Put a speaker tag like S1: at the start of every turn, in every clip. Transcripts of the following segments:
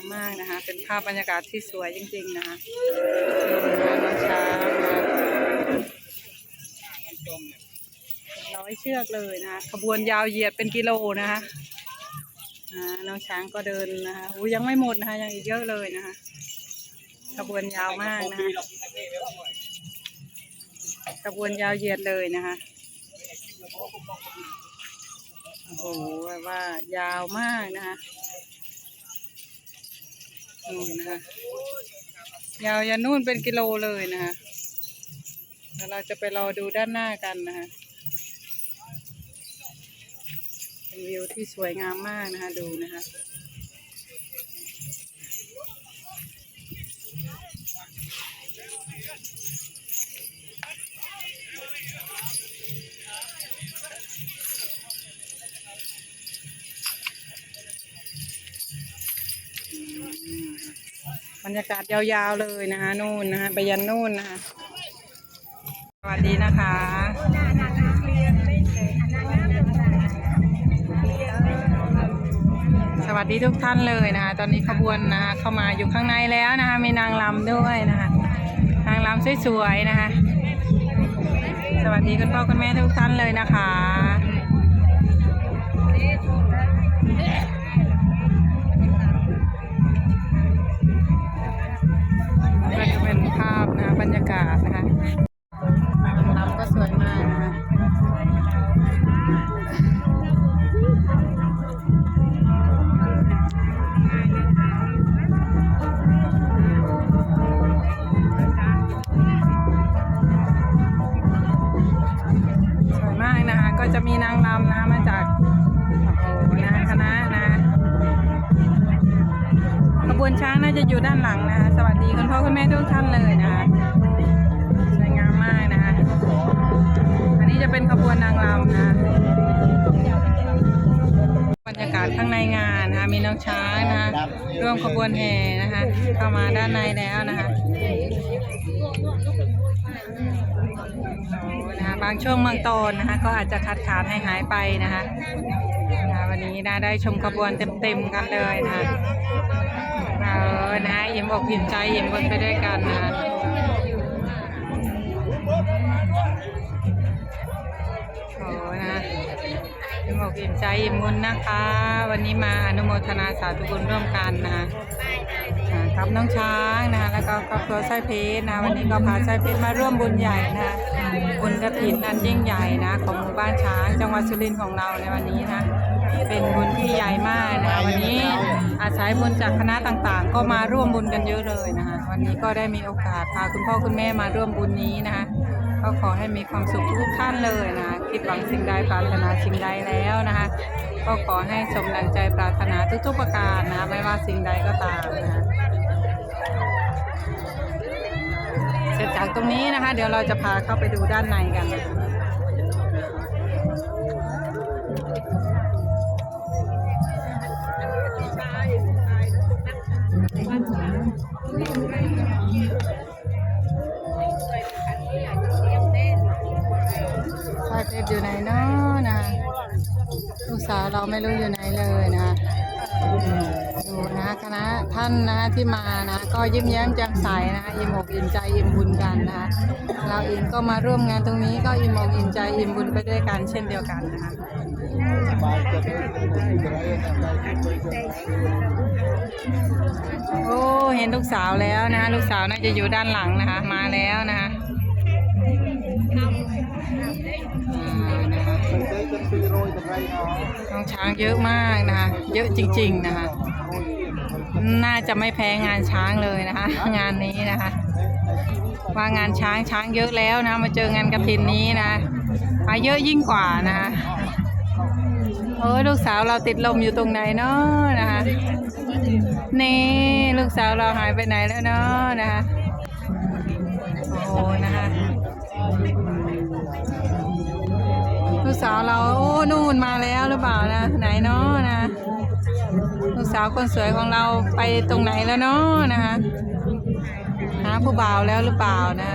S1: ามมากนะคะ เป็นภาพบรรยากาศที่สวยจริง ๆ นะคะน้องช้างนะคะร้อยเชือกเลยนะคะขบวนยาวเหยียดเป็นกิโลนะคะน้องช้างก็เดินนะคะยังไม่หมดนะคะ ยังอีกเยอะเลยนะคะขบวนยาวมากนะคะขบวนยาวเหยียดเลยนะคะโอ้โหว่ายาวมากนะคะ นู่นนะคะยาวยันนู่นเป็นกิโลเลยนะคะแล้วเราจะไปรอดูด้านหน้ากันนะคะเป็นวิวที่สวยงามมากนะคะดูนะคะ รรยากาศยาวๆเลยนะคะนู่นนะคะไปยันนู่นนะคะสวัสดีนะคะสวัสดีทุกท่านเลยนะคะตอนนี้ขบวนนะคะเข้ามาอยู่ข้างในแล้วนะคะมีนางรำด้วยนะคะนางรำสวยๆนะคะ สวัสดีคุณพ่อคุณแม่ทุกท่านเลยนะคะากาศนะคะลำก็สวยมากนะคะสวยมากนะคะ ก็จะมีนางรำนะคะมาจากโอ้โหนะคณะนะขบวนช้างน่าจะอยู่ด้านหลังนะคะ สวัสดีคุณพ่อคุณแม่ทุกท่านเลยนะคะ นี้จะเป็นขบวนนางรำนะ บรรยากาศข้างในงานนะคะมีน้องช้างนะคะร่วมขบวนแห่นะคะเข้ามาด้านในแล้วนะคะนะคะบางช่วงบางตอนนะคะ ก็อาจจะขาดขาดให้หายไปนะคะนะวันนี้นะได้ชมขบวนเต็มๆกันเลยนะคะเออนะยิ้มอกยิ้มใจยิ้มบนไปด้วยกันนะ อกยิ้มใจยิ้มบุญนะคะ วันนี้มาอนุโมทนาสาธุบุญร่วมกันนะครับน้องช้างนะคะแล้วก็ครอบครัวสร้อยเพชรนะวันนี้ก็พาสร้อยเพชรมาร่วมบุญใหญ่นะคะบุญกระถินอันยิ่งใหญ่นะของหมู่บ้านช้างจังหวัดสุรินทร์ของเราในวันนี้นะเป็นบุญที่ใหญ่มากนะคะวันนี้อาศัยบุญจากคณะต่างๆ ก็มาร่วมบุญกันเยอะเลยนะคะวันนี้ก็ได้มีโอกาสพาคุณพ่อคุณแม่มาร่วมบุญนี้นะคะ ก็ขอให้มีความสุขทุกท่านเลยนะ คิดหวังสิ่งใดปรารถนาสิ่งใดแล้วนะคะ ก็ขอให้สมดังใจปรารถนาทุกๆประการนะ ไม่ว่าสิ่งใดก็ตามนะคะเสร็จจากตรงนี้นะคะ เดี๋ยวเราจะพาเข้าไปดูด้านในกันนะคะ เราไม่รู้อยู่ไหนเลยนะดูนะคณะท่านนะที่มานะ ก็ยิ้มแย้มแจ่มใสนะอิ่มอกอิ่มใจอิ่มบุญกันนะคะเราเองก็มาร่วมงานตรงนี้ก็อิ่มอกอิ่มใจอิ่มบุญไปด้วยกันเช่นเดียวกันนะคะโอ้เห็นลูกสาวแล้วนะลูกสาวน่าจะอยู่ด้านหลังนะคะมาแล้วนะคะ น้องช้างเยอะมากนะคะ เยอะจริง ๆนะคะ น่าจะไม่แพ้งานช้างเลยนะคะ งานนี้นะคะว่างานช้างช้างเยอะแล้วนะ มาเจองานกระถินนี้นะมาเยอะยิ่งกว่านะคะโอ้ยลูกสาวเราติดลมอยู่ตรงไหนเนาะนะคะนี่ลูกสาวเราหายไปไหนแล้วเนาะนะคะโอ้นะคะ ลูกสาวเราโอ้นู่นมาแล้วหรือเปล่านะไหนเนาะนะ ลูกสาวคนสวยของเราไปตรงไหนแล้วเนาะนะคะหาผู้บ่าวแล้วหรือเปล่านะ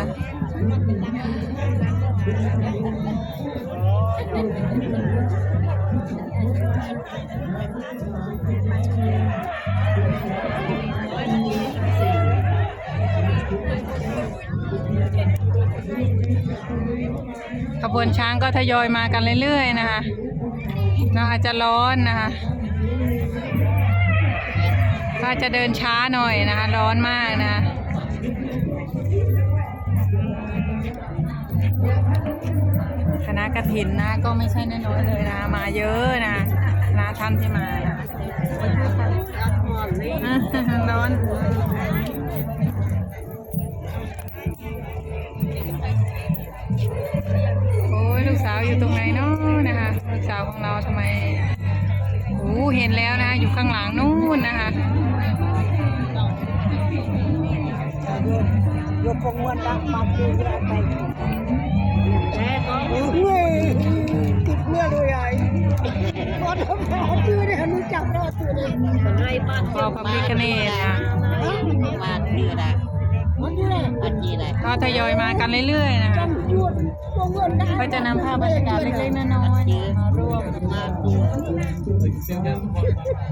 S1: ขบวนช้างก็ทยอยมากันเรื่อยๆนะคะเนาะอาจจะร้อนนะคะก็จะเดินช้าหน่อยนะคะ ร้อนมากนะคะคณะกระถินนะก็ไม่ใช่น้อยๆเลยนะมาเยอะนะคณะท่านที่มานะร้อน ของเราทำไมโอ้เห็นแล้วนะ อยู่ข้างหลังนู่นนะคะ
S2: Yo pongo en la parte de la calle. Tip mưa rồi ai. Con không có chưa đấy, nó chặt ra từ đây.
S1: พ่อพระพิคเนตนะ
S3: บ้านชื่ออะไร
S2: Nó như này.
S3: บ้านจีอะไร
S1: ก็ทยอยมากันเรื่อยๆนะคะ
S2: Trong chuột, con vườn đã.
S1: ก็จะนำภาพบรรยากาศเล็กๆน้อยๆมาร่วม
S3: มาดู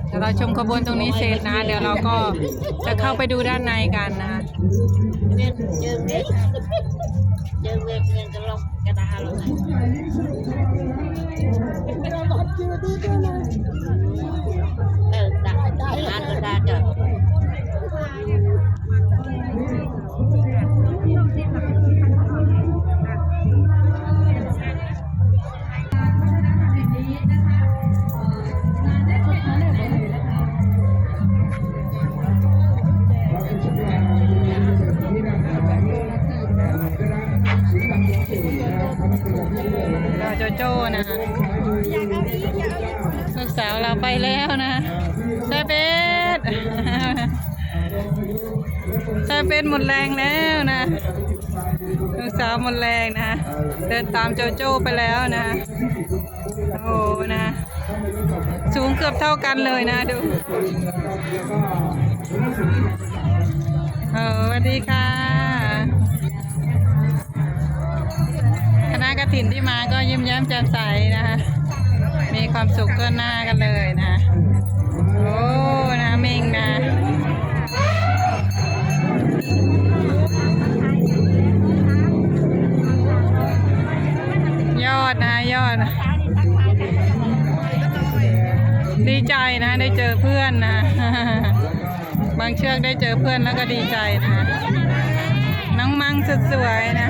S1: เดี๋ยวเราชมขบวนตรงนี้เสร็จนะ เดี๋ยวเราก็จะเข้าไปดูด้านในกันนะคะ
S3: เรียนเจอเด็กเจอเด็กเงินจะลงกระดาษลง
S2: Nó
S1: แล้วนะใช่เป็ดใช่เป็ดหมดแรงแล้วนะลูกสาวหมดแรงนะเดินตามโจโจ้ไปแล้วนะโอ้โหนะสูงเกือบเท่ากันเลยนะดูเออสวัสดีค่ะคณะกระถินที่มาก็ยิ้มแย้มแจ่มใสนะคะ มีความสุขกินหน้ากันเลยนะ โอ้นะเมงนะยอดนะยอด ดีใจนะได้เจอเพื่อนนะ บางเชือกได้เจอเพื่อนแล้วก็ดีใจนะ น้องมังสุดสวยนะ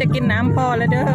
S1: จะกินน้ำพอแล้วเด้อ